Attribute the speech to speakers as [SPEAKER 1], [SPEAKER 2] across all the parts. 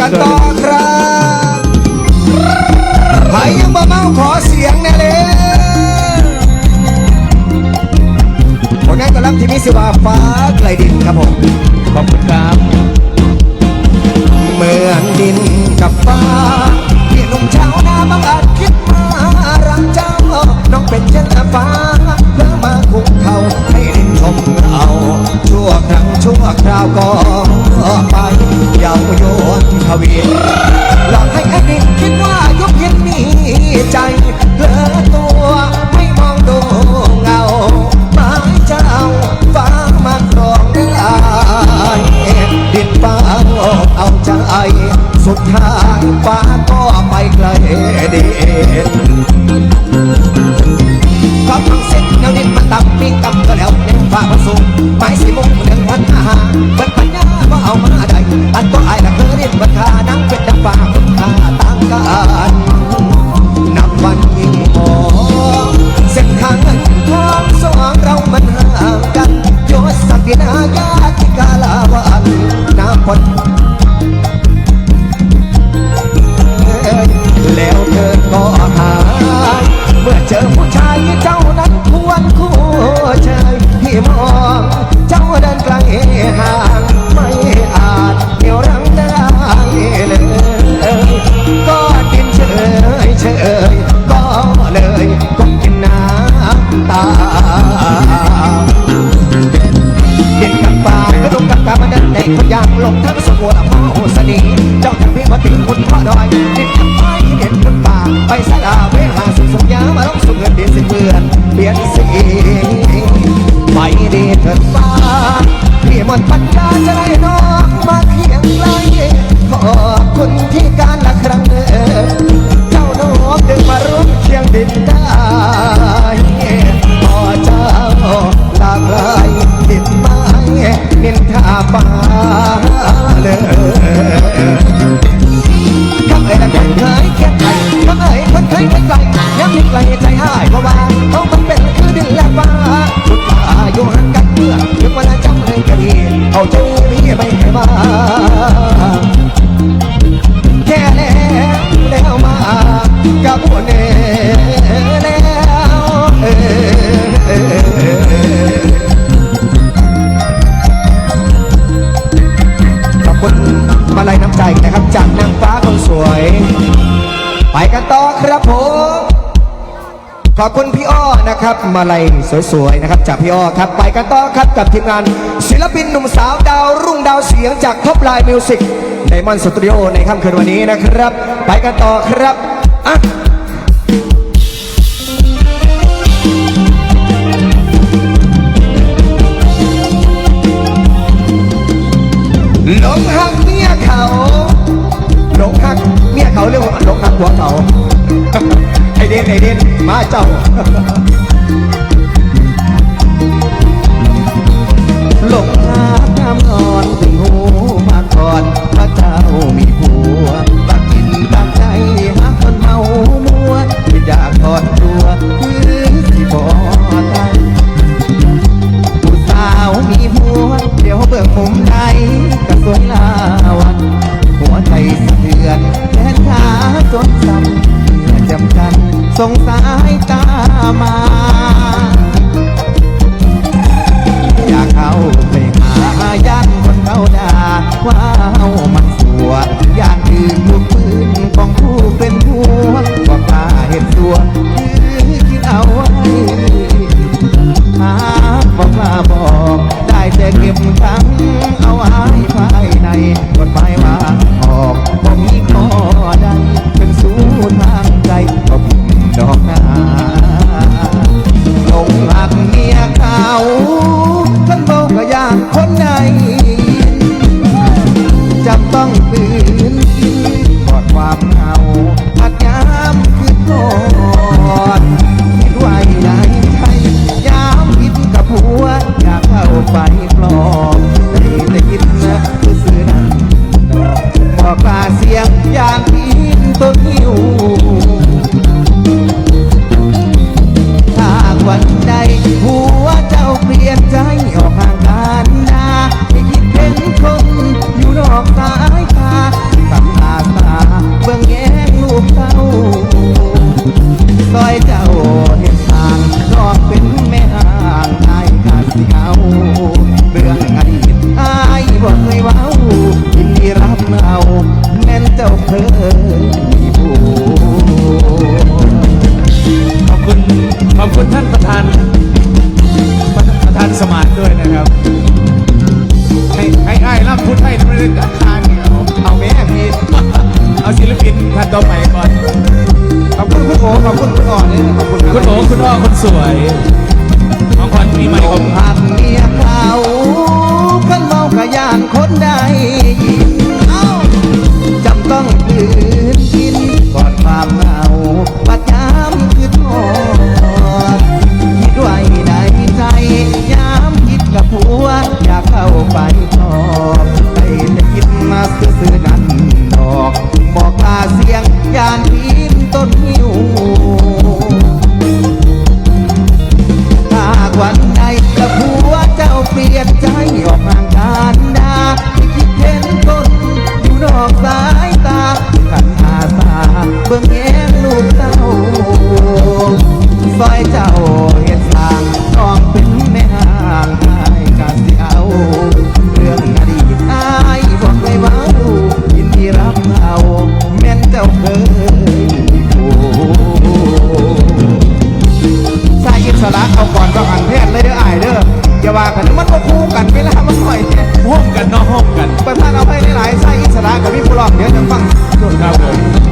[SPEAKER 1] กันต่อครับใครยังบ่เมาขอเสียงแน่เลยผลงานกำลังที่มีสิว่าฟ้าไกลดินครับผม
[SPEAKER 2] ขอบคุณครับ
[SPEAKER 1] เหมือนดินกับฟ้าที่หนุ่มชาวนาบางอาจคิดมารักเจ้า น้องเป็นเช่นฟ้า มเราชั่วครั้งชั่วคราวก็ไปเยาโยนทวีหลอกให้ไอ้ดินคิดว่ายุบยินมีใจเพลอตัวไม่มองดูเงาหมายจะเอาฟ้ามาครองได้ดินฟ้าเอาใจสุดท้ายฟ้าก็ไปไกลเด่น กามันเดินในคนยางลงทั้งสมุทรพ่อโอสนีเจ้าทั้งพี่มาถึงคุณพ่อดอยเด็กกับป้เด็กคนป่าไปสลาเวหาสุขสุขยามาลงสุขเงินเดือนสิเพื่อนเปลี่ยนสีไปดีเถิดฟ้าพี่มนต์ปัญญาจะได้น้องมาเคียงไกลขอบคุณที่การละครั้งเดิมเจ้าน้องดึงมาร่วมเคียงดินได้ ป่าเลยคำไอ่ยดังเคยแค่ไกลคำไอ้คนเคยไม่ไกลยังมีไกลใจหายเพราะว่าเขามันเป็นคือดินและฟ้าสุดป่าอยู่ห่างกันเมื่อถึงเวลาจำเลยก็ดีเอาใจพี่ไม่ให้มา อบคุณพี่อ้อนะครับ มาลัยสวยๆนะครับ จากพี่อ้อครับ ไปกันต่อครับกับทีมงาน ศิลปินหนุ่มสาวดาวรุ่งดาวเสียงจากท็อปไลน์มิวสิกไดมอนด์สตูดิโอในค่ำคืนวันนี้นะครับ ไปกันต่อครับอะหลงหักเมียเขาหลงหักเมียเขาเรียกว่าหลงหักหัวเขา เด่นไอเด่นมาเจ้าหลงรักน้ำนอนถึงหูมาก่อนพระเจ้ามีผัวตักกินตักใจหาคนเมามัวที่อยากถอดตัวคือสิบอได้ผู้สาวมีผัวเดี๋ยวเบิ่งมุมใดก็สวยลาวันหัวใจสะเทือนแขนขาจนสั่นเมื่อจำกัน ส่งสายตามา อยากเข้าไปหาย่านคนเขาด่าว่าเฮามันสัวย่านอื่นลูกปืนของผู้เป็นผัวบอกตาเห็นตัวคือคิดเอาไว้หาบอกลาบอก ว่ากันมันก็คู่
[SPEAKER 2] กัน
[SPEAKER 1] เวลามันหน่อยห้อมกันเนาะห้อมกันประธานเอาไให้หลายๆไส้อิสระกับพี่ผู้รอบเดี๋ยวจะฟัง
[SPEAKER 3] ส่วนครับผม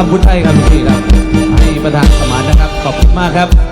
[SPEAKER 3] ลำพุท
[SPEAKER 2] ธไทยครับพี่ครับให้ประธานสมานนะครับ ขอบคุณมากครับ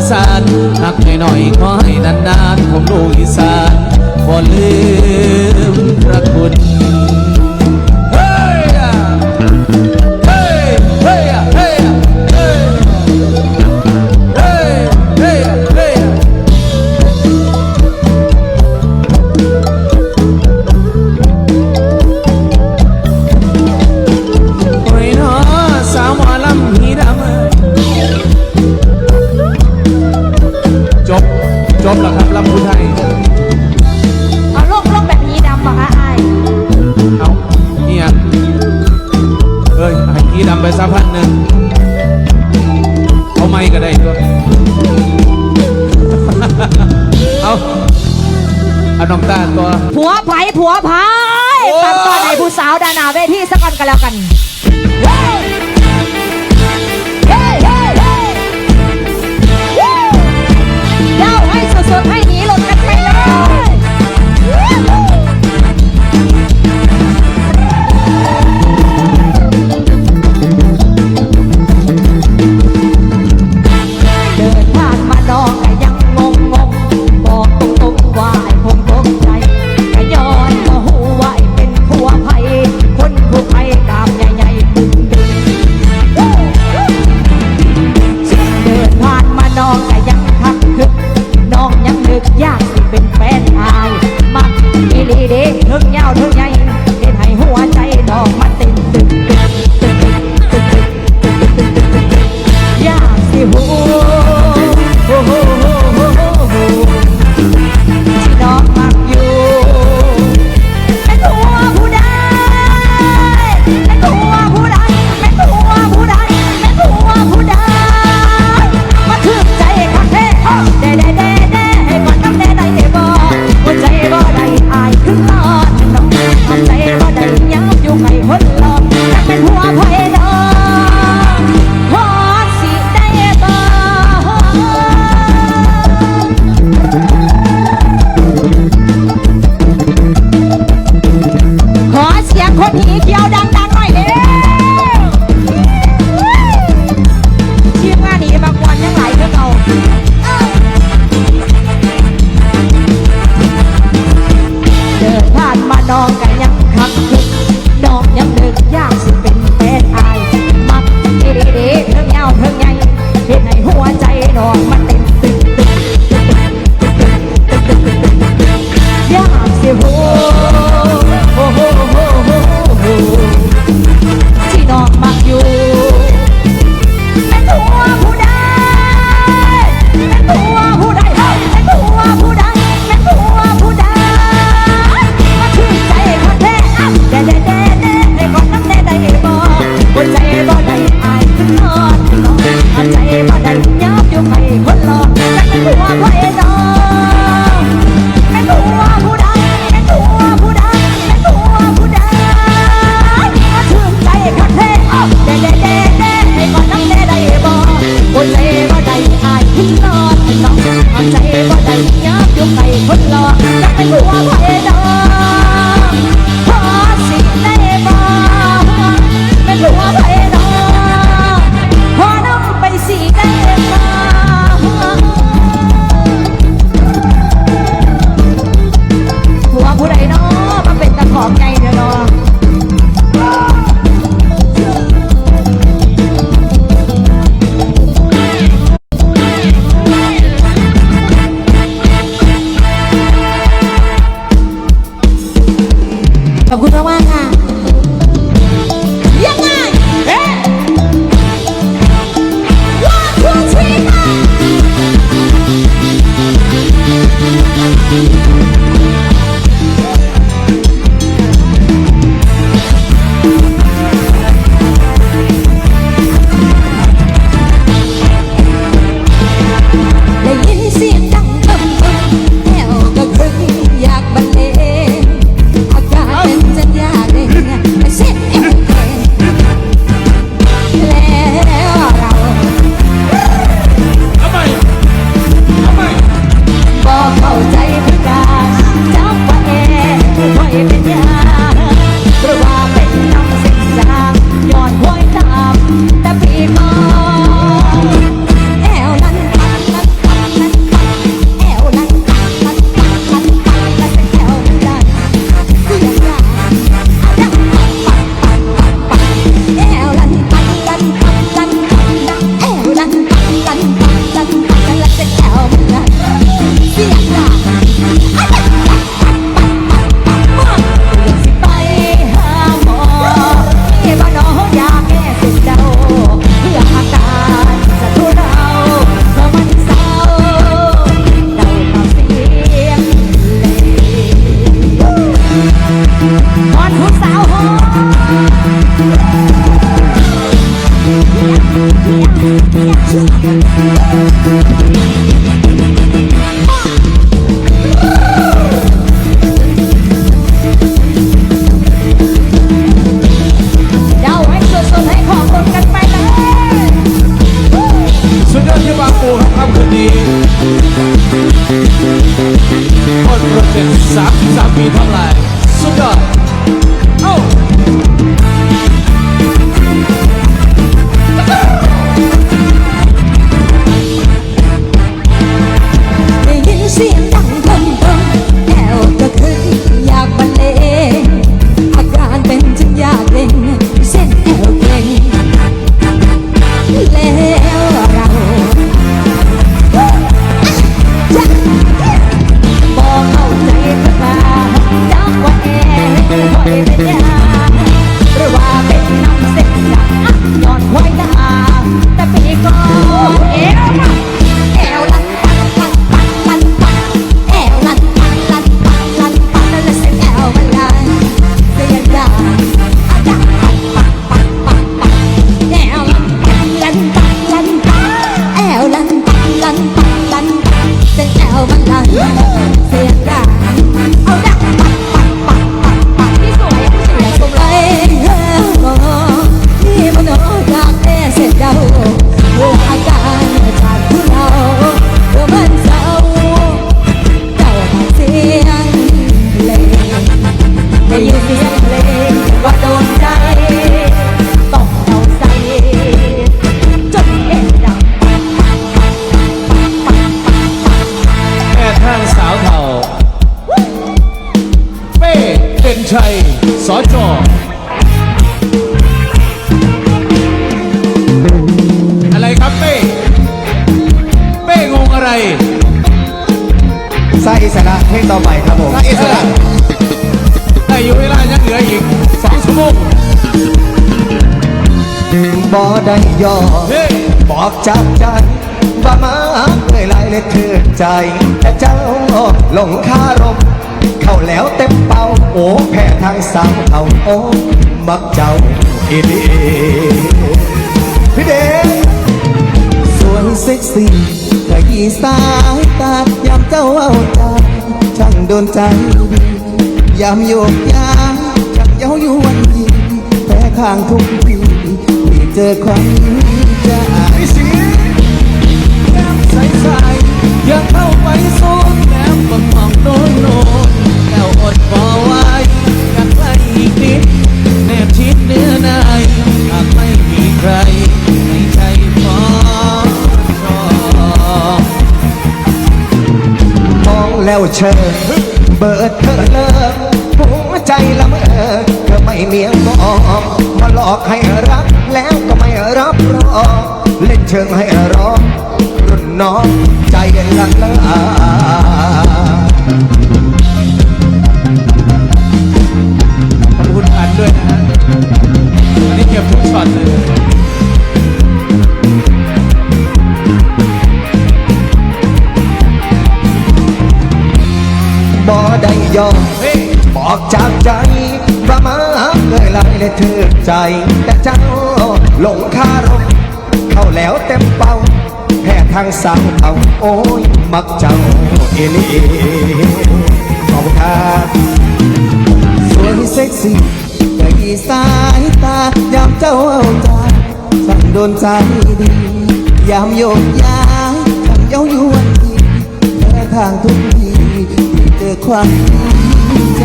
[SPEAKER 2] อีสานหักหน่อยๆขอให้นานๆผมลูกอีสานบ่ลืมพระคุณ อย
[SPEAKER 4] ก็ได้
[SPEAKER 2] ด้วยเอาเอาน้องตาตัว
[SPEAKER 3] ผัวไผ่ผัวไผ่ตา
[SPEAKER 2] ม
[SPEAKER 3] ตอนไหนผู้สาวดานาเวทีสักกันกันแล้วกัน
[SPEAKER 4] đang đang Oh! Baby, yeah. เทือใจ
[SPEAKER 1] แต่เจ้าหลงคารม เข้าแล้วเต็มเป่าโอ้แพ้ทางสาวเอาโอ้มักเจ้าอีดีพี่เดชสวยเซ็กซี่ขยี้สายตายามเจ้าเอาใจช่างโดนใจยามโยกย้ายช่างเย้ายวนยีแพ้ข้างทุกทีที่เจอความใจสิแก้มใสๆ
[SPEAKER 2] อยากเข้าไปสูดแนมบนมองโดนโนนแล้วอดบ่ไหวอยากใกล้อีกนิดแนบชิดเนื้อในหากไม่มีใครในใจพอชอบ
[SPEAKER 1] มองแล้วเชิญเบิดเธอเลิกหัวใจละเมอเธอไม่เมียงมองมาหลอกให้รักแล้วก็ไม่รับรองเล่นเชิงให้รอง น้องใจละละ
[SPEAKER 2] ขอบคุณอันด้วยนะฮะอันนี้เก็บทุกช็อตเลย
[SPEAKER 1] บ่ได้ยอมบอกจากใจว่ามาเลยลายเลยเธอใจ แต่เจ้าหลงคารมเข้าแล้วเต็มเป่า ทางสาวเอาโอ้ย มักเจ้าเอลีขอบคุณครับสวยเซ็กซี่ใจสายตายามเจ้าเอาใจสั่งโดนใจดี ยามโยกย้ายสั่งเย้ายวนทีแค่ทางทุกทีที่เจอความใจ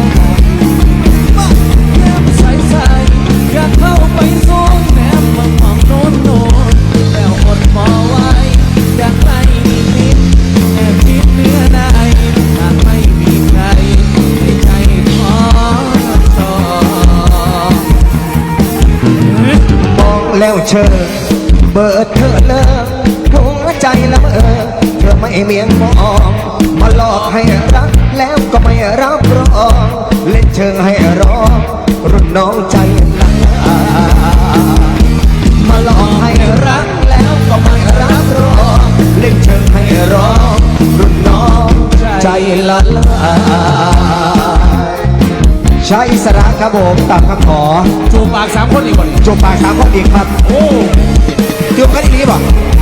[SPEAKER 2] แล้วเบิ
[SPEAKER 1] ดเธอเลิกหัวใจละเมอเธอไม่เมียงมอง มาหลอกให้รักแล้วก็ไม่รับรอง เล่นเชิงให้รอง รุ่นน้องใจละมาหลอกให้รักแล้วก็ไม่รับรอง เล่นเชิงให้รอง รุ่นน้องใจละลายใช้สระครับผมตามคำขอ
[SPEAKER 2] จูบปากสามคนอีกคน
[SPEAKER 1] จบปากสามคนอีกครับ
[SPEAKER 2] โอ้
[SPEAKER 1] จูบกันอีกทีป่ะ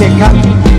[SPEAKER 1] ส่